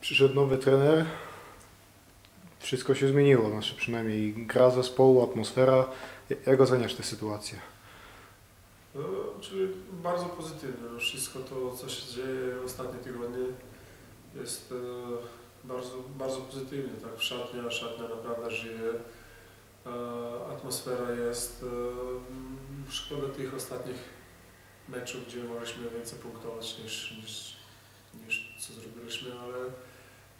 Przyszedł nowy trener. Wszystko się zmieniło, znaczy przynajmniej gra zespołu, atmosfera. Jak oceniasz tę sytuację? No, czyli bardzo pozytywne. No, wszystko to, co się dzieje ostatnie tygodnie jest e, bardzo, bardzo pozytywne. Tak, szatnia, szatnia naprawdę żyje. E, atmosfera jest. E, szkoda tych ostatnich meczów, gdzie mogliśmy więcej punktować niż, niż, niż co zrobiliśmy, ale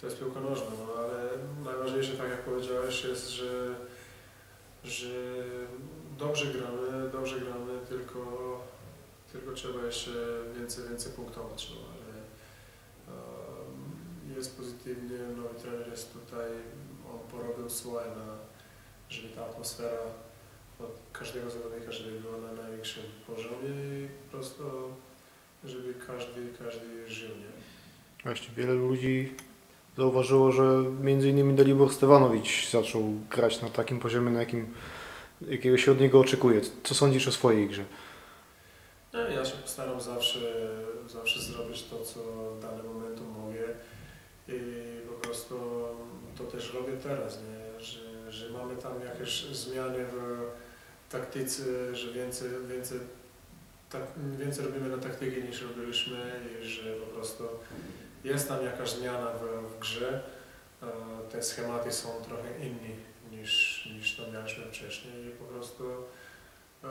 to jest piłka nożna. No, ale najważniejsze, tak jak powiedziałeś, jest, że, że dobrze gramy, dobrze gramy, tylko, tylko trzeba jeszcze więcej, więcej punktować. No, ale um, jest pozytywnie, nowy trener jest tutaj, on porobił swoje, na, żeby ta atmosfera od każdego zawodnika, żeby była na największym poziomie i po prostu, żeby każdy, każdy żył, nie? Właśnie wiele ludzi zauważyło, że innymi Dalibor Stewanowicz zaczął grać na takim poziomie, na jakim jakiego się od niego oczekuje. Co sądzisz o swojej grze? No, ja się postaram zawsze, zawsze zrobić to, co w danym momentu mogę i po prostu to też robię teraz, nie? Że, że mamy tam jakieś zmiany w taktyce, że więcej, więcej, tak, więcej robimy na taktyki niż robiliśmy i że po prostu jest tam jakaś zmiana w, w grze. E, Te schematy są trochę inne niż, niż to mieliśmy wcześniej i po prostu e,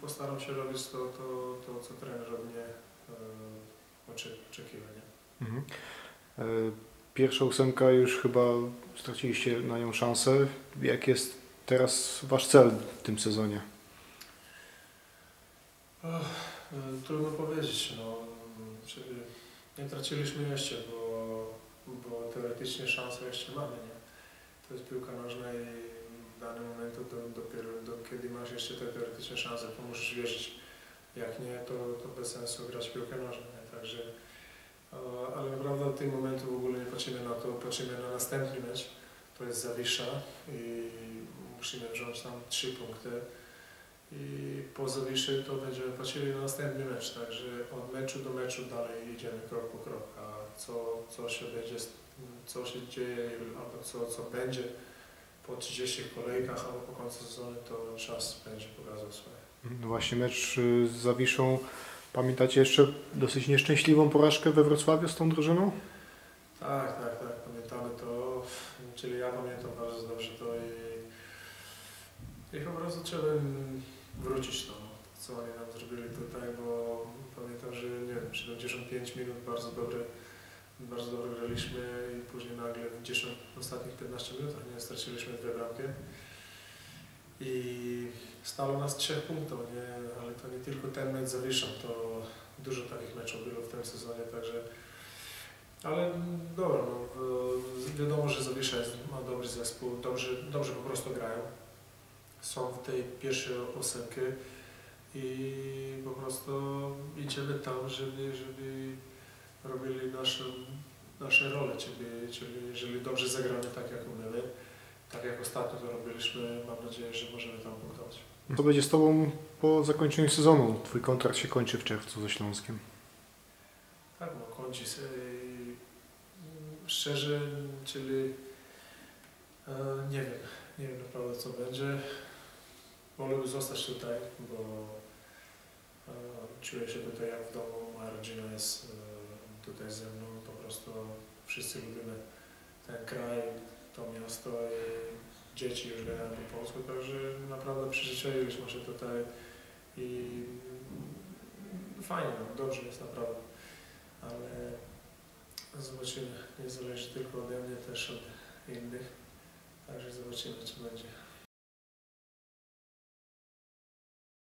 postaram się robić to, to, to co trener od mnie e, oczekiwa. Nie? Mhm. Pierwsza ósemka już chyba straciliście na nią szansę. Jak jest teraz Wasz cel w tym sezonie? Trudno powiedzieć, no, czyli nie traciliśmy jeszcze, bo, bo teoretycznie szanse jeszcze mamy, nie? To jest piłka nożna i w danym momentu do, dopiero do, kiedy masz jeszcze te teoretyczne szanse, to musisz wierzyć. Jak nie, to, to bez sensu grać piłkę nożną, nie? Także, ale naprawdę od tego momentu w ogóle nie patrzymy na to, patrzymy na następny mecz, to jest Zawisza i musimy wziąć tam trzy punkty i po Zawiszy to będziemy patrzyli na następny mecz, także od meczu do meczu dalej idziemy krok po krok, a co, co się będzie, co się dzieje albo co, co będzie po 30 kolejkach albo po końcu sezonu, to czas będzie pokazał swoje. No właśnie mecz z Zawiszą. Pamiętacie jeszcze dosyć nieszczęśliwą porażkę we Wrocławiu z tą drużyną? Tak, tak, tak, pamiętamy to, czyli ja pamiętam bardzo dobrze to i, i po prostu trzeba wrócić to, co oni nam zrobili tutaj, bo pamiętam, że nie wiem, 75 minut bardzo dobre, bardzo dobrze graliśmy i później nagle w 10 ostatnich 15 minutach nie straciliśmy dwie bramki i stało nas trzech punktów, nie? ale to nie tylko ten mecz zawieszą, to dużo takich meczów było w tym sezonie, także ale mm, dobra, no, w- wiadomo, że Zawisza ma dobry zespół, dobrze, dobrze po prostu grają. Są w tej pierwszej ósemkę i po prostu idziemy tam, żeby, żeby robili nasze, nasze role, czyli, czyli jeżeli dobrze zagramy tak jak umiemy, tak jak ostatnio to robiliśmy, mam nadzieję, że możemy tam punktować. Co będzie z Tobą po zakończeniu sezonu? Twój kontrakt się kończy w czerwcu ze Śląskiem. Tak, no kończy się. Szczerze, czyli e, nie wiem, nie wiem naprawdę co będzie. Wolałbym zostać tutaj, bo e, czuję się tutaj jak w domu, moja rodzina jest e, tutaj ze mną, po prostu wszyscy lubimy ten kraj, to miasto i dzieci już grają po polsku, także naprawdę przyzwyczailiśmy się tutaj i fajnie, no, dobrze jest naprawdę ale zobaczymy. Nie zależy tylko ode mnie, też od innych. Także zobaczymy, co będzie.